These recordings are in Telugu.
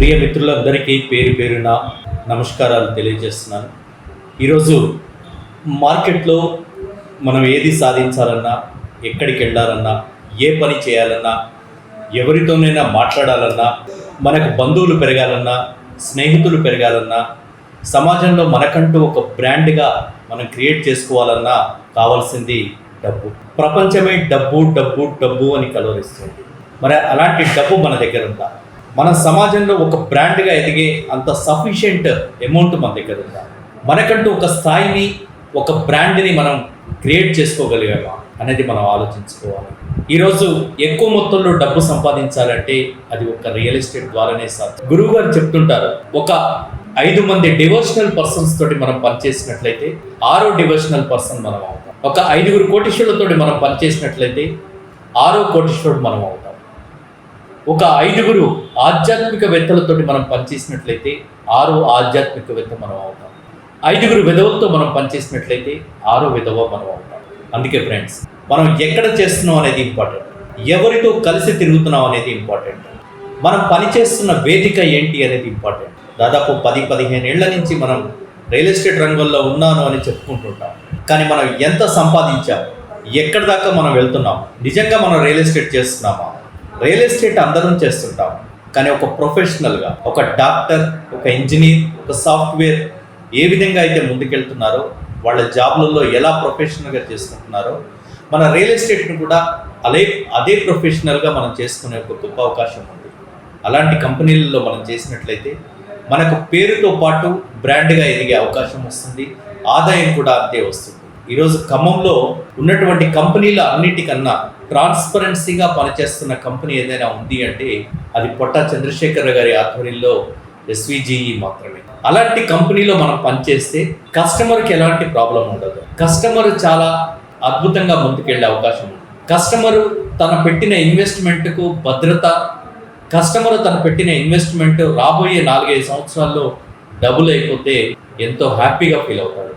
ప్రియ మిత్రులందరికీ పేరు పేరున నమస్కారాలు తెలియజేస్తున్నాను. ఈరోజు మార్కెట్లో మనం ఏది సాధించాలన్నా ఎక్కడికి వెళ్ళాలన్నా ఏ పని చేయాలన్నా ఎవరితోనైనా మాట్లాడాలన్నా మనకు బంధువులు పెరగాలన్నా స్నేహితులు పెరగాలన్నా సమాజంలో మనకంటూ ఒక బ్రాండ్గా మనం క్రియేట్ చేసుకోవాలన్నా కావాల్సింది డబ్బు. ప్రపంచమే డబ్బు డబ్బు డబ్బు అని కలవరిస్తుంది. మరి అలాంటి డబ్బు మన దగ్గర ఉందా? మన సమాజంలో ఒక బ్రాండ్గా ఎదిగే అంత సఫిషియంట్ అమౌంట్ మన దగ్గర ఉందా? మనకంటూ ఒక స్థాయిని ఒక బ్రాండ్ని మనం క్రియేట్ చేసుకోగలిగామా అనేది మనం ఆలోచించుకోవాలి. ఈరోజు ఎక్కువ మొత్తంలో డబ్బు సంపాదించాలంటే అది ఒక రియల్ ఎస్టేట్ ద్వారానే సాధ్యం. గురువు గారు చెప్తుంటారు ఒక ఐదు మంది డివోషనల్ పర్సన్స్ తోటి మనం పనిచేసినట్లయితే ఆరో డివోషనల్ పర్సన్ మనం అవుతాం. ఒక ఐదుగురు కోటీశ్వరులతోటి మనం పనిచేసినట్లయితే ఆరో కోటీశ్వరుడు మనం అవుతాం. ఒక ఐదుగురు ఆధ్యాత్మికవేత్తలతోటి మనం పనిచేసినట్లయితే ఆరో ఆధ్యాత్మికవేత్త మనం అవుతాం. ఐదుగురు విధవలతో మనం పనిచేసినట్లయితే ఆరో విధవ మనం అవుతాం. అందుకే ఫ్రెండ్స్ మనం ఎక్కడ చేస్తున్నాం అనేది ఇంపార్టెంట్. ఎవరితో కలిసి తిరుగుతున్నాం అనేది ఇంపార్టెంట్. మనం పనిచేస్తున్న వేదిక ఏంటి అనేది ఇంపార్టెంట్. దాదాపు పది పదిహేను ఏళ్ళ నుంచి మనం రియల్ ఎస్టేట్ రంగంలో ఉన్నాను అని చెప్పుకుంటుంటాం. కానీ మనం ఎంత సంపాదించాం? ఎక్కడి దాకా మనం వెళ్తున్నాం? నిజంగా మనం రియల్ ఎస్టేట్ చేస్తున్నామా? రియల్ ఎస్టేట్ అందరం చేస్తుంటాం. కానీ ఒక ప్రొఫెషనల్గా ఒక డాక్టర్ ఒక ఇంజనీర్ ఒక సాఫ్ట్వేర్ ఏ విధంగా అయితే ముందుకెళ్తున్నారో వాళ్ళ జాబ్లలో ఎలా ప్రొఫెషనల్గా చేసుకుంటున్నారో మన రియల్ ఎస్టేట్ని కూడా అదే అదే ప్రొఫెషనల్గా మనం చేసుకునే ఒక గొప్ప అవకాశం ఉంది. అలాంటి కంపెనీలలో మనం చేసినట్లయితే మనకు పేరుతో పాటు బ్రాండ్గా ఎదిగే అవకాశం వస్తుంది ఆదాయం కూడా అంతే వస్తుంది. ఈరోజు ఖమ్మంలో ఉన్నటువంటి కంపెనీల అన్నిటికన్నా ట్రాన్స్పరెన్సీగా పనిచేస్తున్న కంపెనీ ఏదైనా ఉంది అంటే అది పొట్ట చంద్రశేఖర్ గారి ఆధ్వర్యంలో ఎస్విజిఈ మాత్రమే. అలాంటి కంపెనీలో మనం పనిచేస్తే కస్టమర్కి ఎలాంటి ప్రాబ్లం ఉండదు. కస్టమర్ చాలా అద్భుతంగా ముందుకెళ్ళే అవకాశం ఉంది. కస్టమరు తన పెట్టిన ఇన్వెస్ట్మెంట్కు భద్రత కస్టమర్ తను పెట్టిన ఇన్వెస్ట్మెంట్ రాబోయే నాలుగైదు సంవత్సరాల్లో డబుల్ అయిపోతే ఎంతో హ్యాపీగా ఫీల్ అవుతాడు.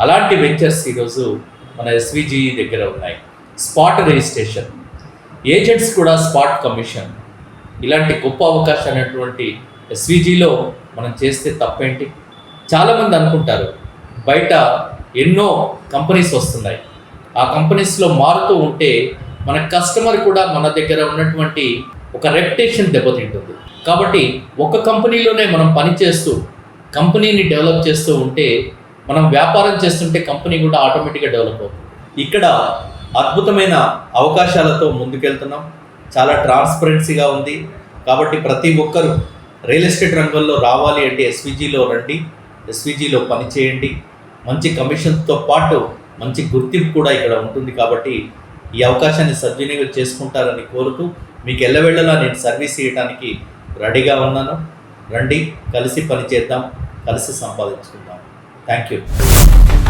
అలాంటి వెంచర్స్ ఈరోజు మన ఎస్విజి దగ్గర ఉన్నాయి. Spot registration. ఏజెంట్స్ కూడా స్పాట్ కమిషన్. ఇలాంటి గొప్ప అవకాశం అనేటువంటి ఎస్విజిలో మనం చేస్తే తప్పేంటి? చాలామంది అనుకుంటారు బయట ఎన్నో కంపెనీస్ వస్తున్నాయి. ఆ కంపెనీస్లో మారుతూ ఉంటే మన కస్టమర్ కూడా మన దగ్గర ఉన్నటువంటి ఒక రెప్యుటేషన్ దెబ్బతింటుంది. కాబట్టి ఒక కంపెనీలోనే మనం పనిచేస్తూ కంపెనీని డెవలప్ చేస్తూ ఉంటే మనం వ్యాపారం చేస్తుంటే కంపెనీ కూడా ఆటోమేటిక్గా డెవలప్ అవుతుంది. ఇక్కడ అద్భుతమైన అవకాశాలతో ముందుకెళ్తున్నాం. చాలా ట్రాన్స్పరెన్సీగా ఉంది. కాబట్టి ప్రతి ఒక్కరూ రియల్ ఎస్టేట్ రంగంలో రావాలి అంటే ఎస్విజీలో రండి ఎస్విజీలో పనిచేయండి మంచి కమిషన్తో పాటు మంచి గుర్తింపు కూడా ఇక్కడ ఉంటుంది కాబట్టి ఈ అవకాశాన్ని సద్వినియోగం చేసుకుంటారని కోరుతూ మీకు ఎల్లవెళ్ళలా నేను సర్వీస్ ఇవ్వడానికి రెడీగా ఉన్నాను. రండి కలిసి పని చేద్దాం కలిసి సంపాదించుకుందాం. Thank you.